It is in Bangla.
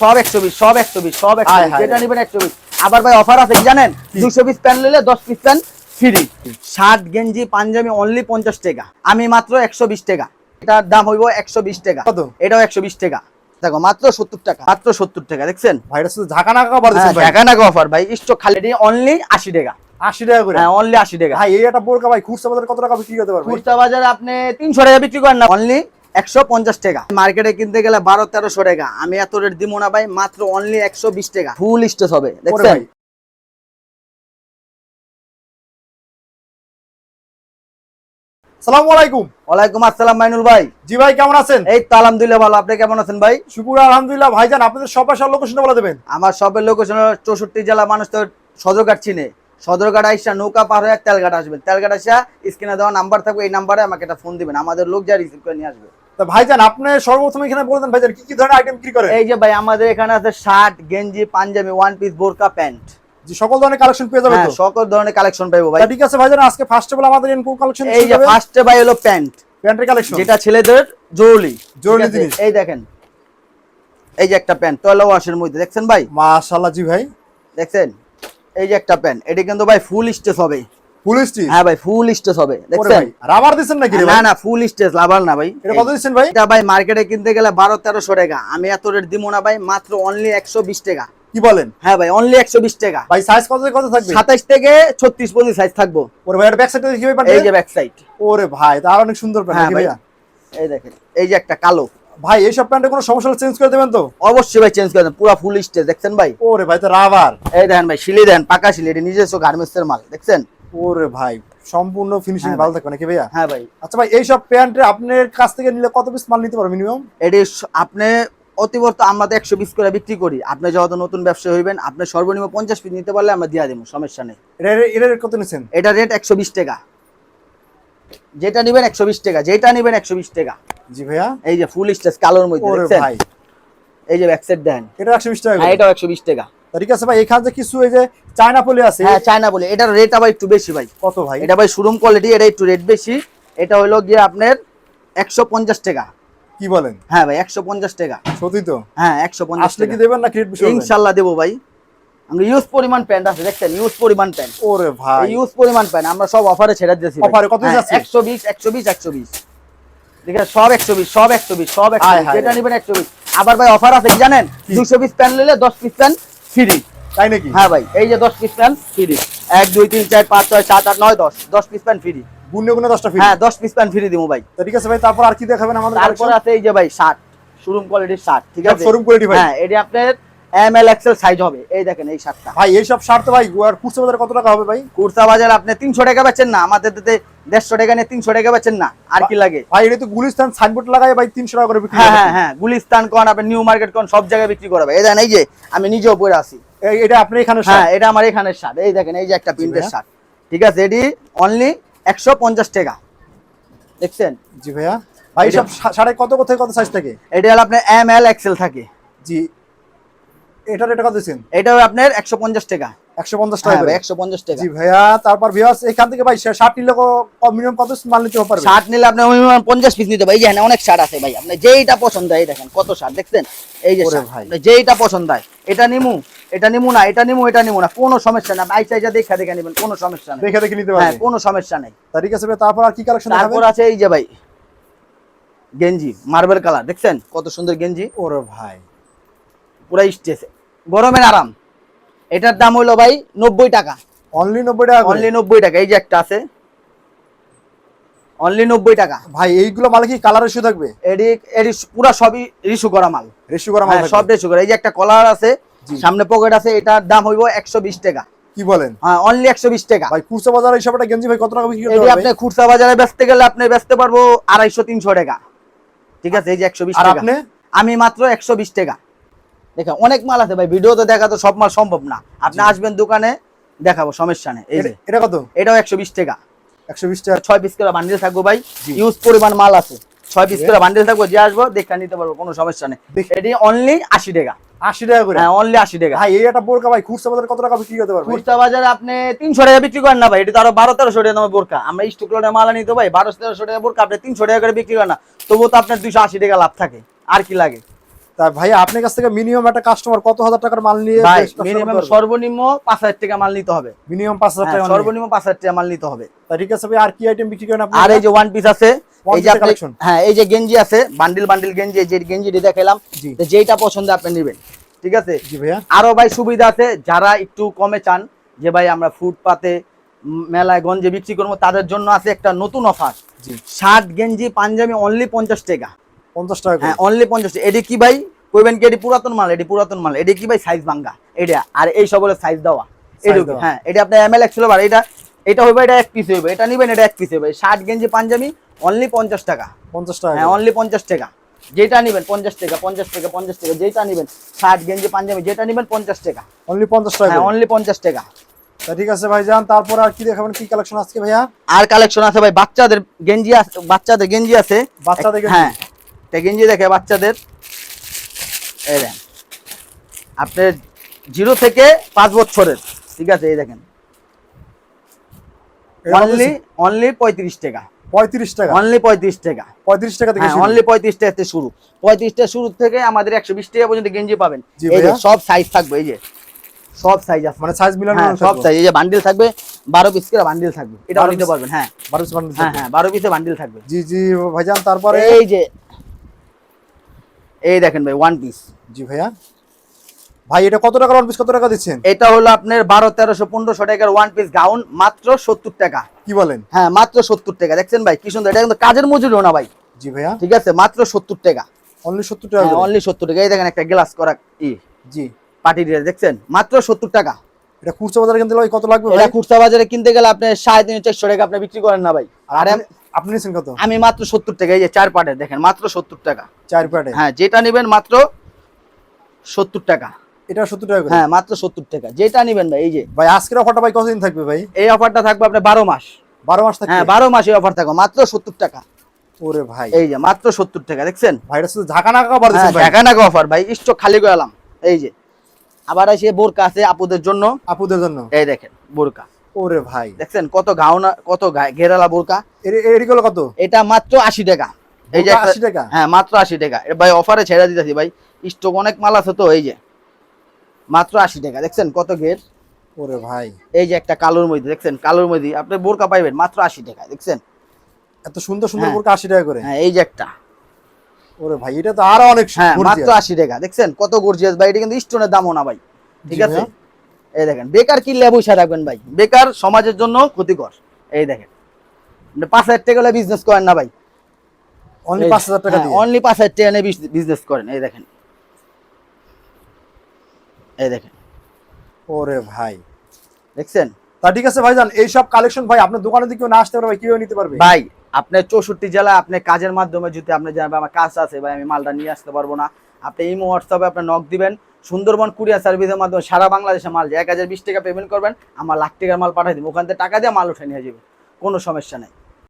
সব একশো বিশ সব একশো বিশ সব একশো হায় বিশ। হায় যেটা নেবেন একশো বিশ। আবার ভাই অফার আছে জানেন? দুশো পিস প্যান্ট নিলে দশ পিস প্যান্ট ফ্রি শার্ট গেঞ্জি পাঞ্জাবি অনলি পঞ্চাশ টাকা। আমি মাত্র একশো বিশ টাকা। এটার দাম হইব একশো বিশ টাকা। কত? এটাও একশো বিশ টাকা। দেখো মাত্র সত্তর টাকা। মাত্র সত্তর টাকা দেখছেন? ভাই এটা শুধু নাকা ভাই। অফার ভাই। স্টক খালি অনলি আশি টাকা। আশি টাকা করে? হ্যাঁ অনলি আশি টাকা। ভাই এই একটা বোরকা ভাই খুচরা বাজারে কত টাকা বিক্রি করতে পারবে? খুচরা বাজারে আপনি তিনশো টাকা বিক্রি করেন না। অনলি একশো পঞ্চাশ টাকা। মার্কেটে কিনতে গেলে বারো তেরোশো টাকা। আমি এত রেট দিব না ভাই মাত্র অনলি একশো বিশ টাকা। ফুল স্টেজ হবে দেখছেন? আলাইকুম ওয়ালাইকুম আসসালাম মাইনুল ভাই। জি ভাই কেমন আছেন? এই তো আলহামদুলিল্লাহ ভালো। আপনি কেমন আছেন ভাই? শুকুর আলহামদুলিল্লাহ। ভাইজান আপনাদের সব আসার লোকেশনটা বলে দেবেন। আমার সবের লোকেশন চৌষট্টি জেলা মানুষ তো সদরঘাট চিনে। সদরঘাট আইসা নৌকা পার হয়ে তেলঘাট আসবেন। তেলঘাট আসা স্ক্রিনে দেওয়া নাম্বার থাকবে এই নাম্বারে আমাকে একটা ফোন দিবেন। আমাদের লোক যা রিসিভ করে নিয়ে আসবে। তা ভাইজান আপনি সর্বপ্রথম এখানে বলে দেন ভাইজান কি কি ধরনের আইটেম বিক্রি করেন? এই যে ভাই আমাদের এখানে আছে শার্ট গেঞ্জি পাঞ্জাবি ওয়ান পিস বোরকা প্যান্ট। যে সকল ধরনের কালেকশন পেয়ে যাবে হ্যাঁ সকল ধরনের কালেকশন পাইবো ভাই। ঠিক আছে ভাইজান আজকে ফার্স্ট অফ অল আমাদের ইনকো কালেকশন এই যে ফার্স্টে ভাই হলো প্যান্ট। প্যান্টের কালেকশন যেটা ছেলেদের জরুরি। জরুরি জিনিস। এই দেখেন। এই যে একটা প্যান্ট তয়লা ওয়াশের মধ্যে দেখছেন ভাই? মাশাআল্লাহ জি ভাই। দেখছেন? এই যে একটা প্যান্ট এটা কিন্তু ভাই ফুল স্টেজ হবে। ফুল স্টিচ হ্যাঁ ভাই ফুল হবে দেখছেন? রাবার দিছেন নাকি না ভাই? না ফুল না ভাই। এটা কত দিচ্ছেন ভাই? এটা ভাই মার্কেটে কিনতে গেলে টাকা। আমি এত রেট দিব না ভাই মাত্র অনলি একশো বিশ টাকা। কি বলেন? হ্যাঁ ভাই অনলি টাকা। ভাই সাইজ কত থেকে কত থাকবে? সাতাইশ থেকে ছত্রিশ পর্যন্ত সাইজ থাকব। ওরে ভাই এটা ব্যাক সাইডে দেখি ভাই এই যে ব্যাক সাইড ওরে ভাই তার অনেক সুন্দর প্যান্ট হ্যাঁ ভাই। এই দেখেন এই যে একটা কালো। ভাই এইসব প্যান্টে কোনো সমস্যা হলে চেঞ্জ করে দেবেন তো? অবশ্যই ভাই চেঞ্জ করে দেন পুরো ফুল স্টেজ দেখছেন ভাই? ওরে ভাই তো রাবার এই দেখেন ভাই শিলি দেন পাকা শিলি এটা নিজস্ব গার্মেন্টস এর মাল দেখছেন? ওরে ভাই সম্পূর্ণ ফিনিশিং হ্যাঁ ভালো থাকবে নাকি ভাইয়া? হ্যাঁ ভাই। আচ্ছা ভাই এইসব প্যান্টে আপনার কাছ থেকে নিলে কত পিস মাল নিতে পারবে মিনিমাম এটি আপনি অতিবর্ত আমরা তো একশো পিস করে বিক্রি করি। আপনি যত নতুন ব্যবসা হইবেন আপনি সর্বনিম্ন পঞ্চাশ পিস নিতে পারলে আমরা দিয়ে দেবো সমস্যা নেই। এটা rate কত নিচ্ছেন? এটা রেট একশো বিশ টাকা। যেটা নিবেন একশো বিশ টাকা যেটা নিবেন একশো বিশ টাকা। জি ভাইয়া। এই যে ফুল স্টেজ কালোর মধ্যে ভাই। এই যে ব্যাকসেট দেন। এটা একশো বিশ টাকা হ্যাঁ এটাও একশো বিশ টাকা। তা ঠিক আছে ভাই এখানে কিছু এই যে চায়না পলি আছে হ্যাঁ চায়না বলে এটার রেট আবার একটু বেশি ভাই। কত ভাই? এটা ভাই শোরুম কোয়ালিটি এটা একটু রেট বেশি। এটা হলো গিয়ে আপনার একশো পঞ্চাশ টাকা। কি বলেন? হ্যাঁ ভাই একশো পঞ্চাশ টাকা। সত্যি তো? হ্যাঁ একশো পঞ্চাশ টাকা। দেবেন না ক্রেডিট ইনশাল্লাহ দেবো ভাই। আমরা ইউজ পরিমাণ প্যান্ট আছে দেখছেন? ইউজ পরিমাণ প্যান্ট ওরে ভাই। ইউজ পরিমাণ প্যান্ট আমরা সব অফারে ছেড়ে দিয়েছি Offer কত আছে? একশো বিশ একশো বিশ একশো বিশ। ঠিক আছে সব একশো বিশ সব একশো বিশ সব একশো হায় বিশ। হায় যেটা। নেবেন আবার ভাই অফার আছে কি জানেন? দুশো পিস প্যান্ট নিলে দশ পিস প্যান্ট ফ্রি তাই নাকি? হ্যাঁ ভাই এই যে দশ পিস প্যান্ট ফ্রি এক দুই তিন চার পাঁচ ছয় সাত আট নয় দশ। দশ পিস প্যান্ট ফ্রি গুনে গুনে দশটা ফিট হ্যাঁ দশ পিস প্যান্ট ফ্রি দিব ভাই। তা ঠিক আছে ভাই তারপর আর কি দেখাবেন আমাদের তারপরে আছে এই যে ভাই শার্ট শোরুম কোয়ালিটির শার্ট ঠিক আছে? শোরুম কোয়ালিটি ভাই? হ্যাঁ এটি আপনার এম এল এক্সেল সাইজ হবে। এই দেখেন এই শার্টটা ভাই এইসব শার্ট তো ভাই খুচরা বাজারে কত টাকা হবে ভাই? কুর্তা বাজার আপনি তিনশো টাকা বেচেন না আমাদের দিতে দেড়শো টাকা নিয়ে তিনশো টাকা বেচেন না আর কি লাগে? ভাই এটা তো গুলিস্তান সাইনবোর্ড লাগাই ভাই তিনশো টাকা করে বিক্রি হ্যাঁ হ্যাঁ হ্যাঁ গুলিস্তান কোন আপনি নিউ মার্কেট কোন সব জায়গায় বিক্রি করাবে এই দেখেন এই যে আমি নিজেও পরে এই- এটা আপনি এখানে হ্যাঁ এটা আমার এখানের শার্ট এই দেখেন এই যে একটা প্রিন্টের শার্ট ঠিক আছে এটি অনলি একশো পঞ্চাশ টাকা। দেখছেন? জি ভাইয়া। ভাই সব সাড়ে কত কোথায় কত সাইজ থাকে? এটি হলো আপনার এম এল এক্সেল থাকে। জি। এটার এটা কত দিচ্ছেন? এটাও আপনার একশো পঞ্চাশ টাকা। একশো পঞ্চাশ টাকা করে। একশো পঞ্চাশ টাকা। জি ভাইয়া তারপর ভিউয়ার্স এখান থেকে ভাই শার্ট নিলে মিনিমাম কত মাল নিতে পারবে? শার্ট নিলে আপনি মিনিমাম পঞ্চাশ পিস নিতে পারেন এই অনেক শার্ট আছে ভাই আপনি যেইটা পছন্দ হয় দেখেন কত শার্ট দেখছেন? এই যে ভাই। যেইটা পছন্দ হয় এটা নিমু এটা নিমু না এটা নিমু এটা নিমু না কোনো সমস্যা না। আইসা আইসা দেখা দেখে নেবেন কোনো সমস্যা নেই। দেখে দেখে নিতে হ্যাঁ কোনো সমস্যা নেই। তা ঠিক আছে ভাই তারপর আর কি কালেকশন তারপর আছে এই যে ভাই গেঞ্জি মার্বেল কালার দেখছেন? কত সুন্দর গেঞ্জি। ওরে ভাই। পুরা স্টেজে গরমের আরাম। এটার দাম হলো ভাই নব্বই টাকা। অনলি নব্বই টাকা অনলি নব্বই টাকা এই যে একটা আছে। অনলি নব্বই টাকা। ভাই এইগুলো মালে কি কালার ইস্যু থাকবে? এডি এডি পুরা সবই রিসু করা মাল। রেশিও করা মাল হ্যাঁ সব রিসু করা। এই যে একটা কলার আছে সামনে পকেট আছে এটার দাম হইব একশো বিশ টাকা। কি বলেন? হ্যাঁ অনলি একশো বিশ টাকা। ভাই খুচরা বাজারে একটা গেঞ্জি ভাই কত টাকা বিক্রি করতে আপনি খুচরা বাজারে বেচতে গেলে আপনি বেচতে পারব আড়াইশো তিনশো টাকা। ঠিক আছে এই যে একশো বিশ আর টাকা। আপনি? আমি মাত্র একশো বিশ টাকা। দেখেন অনেক মাল আছে ভাই ভিডিও তো দেখা তো সব মাল সম্ভব না। আপনি আসবেন দোকানে দেখাবো সমস্যা নেই। এই যে এটা- কত? এটাও একশো বিশ টাকা। একশো বিশ টাকা? ছয় পিস করে বান্ডিল থাকব ভাই। ইউজ পরিমাণ মাল আছে। ছয় পিস করে বান্ডিল থাকব যে আসব দেখা নিতে পারব কোনো সমস্যা নেই। এটি অনলি আশি টাকা। আশি টাকা করে? হ্যাঁ অনলি আশি টাকা। ভাই বোরকা ভাই খুচরা বাজারে কত টাকা বিক্রি করতে পারবে খুচরা বাজারে আপনি তিনশো টাকা বিক্রি করেন না ভাই এটা তো আরও বারো তেরোশো টাকা দামের বোরকা। আমরা স্টক লোডে মাল ভাই বারোশো তেরোশো টাকা বোরকা আপনি তিনশো টাকা করে বিক্রি করেন না। তবুও তো আপনার দুশো আশি টাকা লাভ থাকে। আর কি লাগে? তা ভাই আপনার কাছ থেকে মিনিমাম একটা কাস্টমার কত হাজার টাকার মাল নিয়ে মিনিমাম সর্বনিম্ন পাঁচ হাজার টাকা মাল নিতে হবে। মিনিমাম পাঁচ হাজার হ্যাঁ, টাকা সর্বনিম্ন পাঁচ হাজার টাকা মাল নিতে হবে। তা ঠিক আছে ভাই আর কি আইটেম বিক্রি করেন আপনি? আর এই যে ওয়ান পিস আছে এই যে হ্যাঁ এই যে গেঞ্জি আছে বান্ডিল বান্ডিল গেঞ্জি যে গেঞ্জিটি দেখালাম যেইটা পছন্দ আপনি নেবেন। ঠিক আছে? জি ভাইয়া। আরও ভাই সুবিধা আছে যারা একটু কমে চান যে ভাই আমরা ফুটপাতে মেলায় গঞ্জে বিক্রি করব তাদের জন্য আছে একটা নতুন অফার শার্ট গেঞ্জি পাঞ্জাবি অনলি পঞ্চাশ টাকা। পঞ্চাশ টাকা হ্যাঁ অনলি পঞ্চাশ টাকা। এটি কি ভাই? কইবেন কি এটি পুরাতন মাল? এটি পুরাতন মাল। এটি কি ভাই? সাইজ ভাঙ্গা। এটা। আর এই সবগুলো সাইজ দেওয়া। দেওয়া। হ্যাঁ এটা আপনার এম এল একশো বার এটা এটা হইবে এটা এক পিস হইবে। এটা নিবেন এটা এক পিস হইবে। শার্ট গেঞ্জি পাঞ্জাবি অনলি পঞ্চাশ টাকা। পঞ্চাশ টাকা হ্যাঁ অনলি পঞ্চাশ টাকা। যেটা নিবেন পঞ্চাশ টাকা পঞ্চাশ টাকা পঞ্চাশ টাকা। যেটা নিবেন শার্ট গেঞ্জি পাঞ্জাবি যেটা নিবেন পঞ্চাশ টাকা। অনলি পঞ্চাশ টাকা হ্যাঁ অনলি পঞ্চাশ টাকা। ঠিক আছে ভাই যান। তারপর আর কি দেখাবেন? কি কালেকশন আজকে ভাইয়া? আর কালেকশন আছে ভাই বাচ্চাদের গেঞ্জি আছে বাচ্চাদের গেঞ্জি আছে। বাচ্চাদের হ্যাঁ গেঞ্জি দেখে বাচ্চাদের। এই দেখেন। আপনার জিরো থেকে পাঁচ বছরের ঠিক আছে এই দেখেন। অনলি অনলি পঁয়ত্রিশ টাকা। পঁয়ত্রিশ টাকা? অনলি পঁয়ত্রিশ টাকা। পঁয়ত্রিশ টাকা থেকে হ্যাঁ শুরু। অনলি পঁয়ত্রিশ টাকা থেকে শুরু। পঁয়ত্রিশ টাকা শুরু থেকে আমাদের একশো বিশ টাকা পর্যন্ত গেঞ্জি পাবেন। এই যে সব সাইজ থাকবে এই যে। সব সাইজ আছে। মানে সাইজ মিলানো হ্যাঁ সব সাইজ এই যে বান্ডিল থাকবে বারো পিস করে বান্ডিল থাকবে। এটাও 12 নিতে পারবেন হ্যাঁ। বারো পিস বান্ডিল হ্যাঁ হ্যাঁ পিসে বান্ডিল থাকবে। জি জি ভাইজান তারপরে? এই যে এই দেখেন ভাই ওয়ান পিস জি ভাইয়া। ভাই এটা কত টাকা ওয়ান পিস কত টাকা দিচ্ছেন? এটা হলো আপনার বারো তেরোশো পনেরোশো টাকার ওয়ান পিস গাউন মাত্র সত্তর টাকা। কি বলেন? হ্যাঁ মাত্র সত্তর টাকা। দেখছেন ভাই কি সুন্দর। এটা কিন্তু কাজের মজুরিও না ভাই। জি ভাইয়া। ঠিক আছে মাত্র সত্তর টাকা। অনলি সত্তর টাকা অনলি সত্তর টাকা। এই দেখেন একটা গ্লাস করা ই। জি। পার্টি দিয়ে দেখছেন? মাত্র সত্তর টাকা। এটা খুচরা বাজারে কিনতে লাগবে কত লাগবে এটা ভাই? খুচরা বাজারে কিনতে গেলে আপনি সাড়ে তিন চারশো টাকা আপনি বিক্রি করেন না ভাই। আর আপনি- আপনি নিয়েছেন কত? আমি মাত্র সত্তর টাকা এই যে চার পাটের দেখেন মাত্র সত্তর টাকা। চার প্যাটে হ্যাঁ যেটা নেবেন মাত্র সত্তর টাকা। এটা সত্তর টাকা হ্যাঁ মাত্র সত্তর টাকা। যেটা নেবেন ভাই এই যে। ভাই আজকের অফারটা ভাই কতদিন থাকবে ভাই? এই অফারটা থাকবে আপনার বারো মাস। বারো মাস থাকবে? হ্যাঁ বারো মাসে অফার থাকবে মাত্র সত্তর টাকা। ওরে ভাই। এই যে মাত্র সত্তর টাকা দেখছেন? ভাইটা শুধু ঝাঁকা নাকা অফার দিচ্ছেন ভাই। দেখা না অফার ভাই স্টক খালি করে এলাম এই যে আবার এসে বোরকা আছে আপুদের জন্য। আপুদের জন্য? এই দেখেন বোরকা। ওরে ভাই। দেখছেন কত গাউনা কত ঘেরালা বোরকা? এগুলো কত? এটা মাত্র আশি টাকা। এই যে 80 টাকা? হ্যাঁ মাত্র আশি টাকা। ভাই অফারে ছেড়ে দিতেছি ভাই। স্টক অনেক মাল আছে তো এই যে। মাত্র আশি টাকা। দেখছেন কত ঘের? ওরে ভাই। এই যে একটা কালোর মধ্যে দেখছেন? কালোর মধ্যে আপনি বোরকা পাইবেন মাত্র আশি টাকা দেখছেন? এত সুন্দর সুন্দর হ্যাঁ। বোরকা আশি টাকা করে? হ্যাঁ এই যে একটা। ওরে ভাই এটা তো আরও অনেক হ্যাঁ মাত্র আশি টাকা। দেখছেন কত গর্জিয়াস ভাই এটা কিন্তু স্টোনের দামও না ভাই ঠিক আছে? এই দেখেন বেকার কিনলে বসে রাখবেন ভাই বেকার সমাজের জন্য ক্ষতিকর এই দেখেন। পাঁচ হাজার টাকা বিজনেস করেন না ভাই। অনলি পাঁচ হাজার টাকা অনলি পাঁচ হাজার টাকা নিয়ে বিজনেস করেন এই দেখেন। এই দেখেন। ওরে ভাই। দেখছেন? তা ঠিক আছে ভাইজান এইসব কালেকশন ভাই আপনার দোকানে দিকে কেউ না আসতে পারবে ভাই কীভাবে নিতে পারবে? ভাই আপনার চৌষট্টি জেলায় আপনি কাজের মাধ্যমে যদি আপনি জানেন আমার কাজ আছে ভাই, আমি মালটা নিয়ে আসতে পারব না। আপনি ইমো হোয়াটসঅ্যাপে আপনি নক দিবেন। সুন্দরবন কুরিয়ার সার্ভিসের মাধ্যমে সারা বাংলাদেশে মাল এক হাজার বিশ টাকা পেমেন্ট করবেন, আমার লাখ টাকার মাল পাঠিয়ে দিব। ওখান থেকে টাকা দিয়ে মাল উঠে নিয়ে যাবে। কোনো সমস্যা নেই।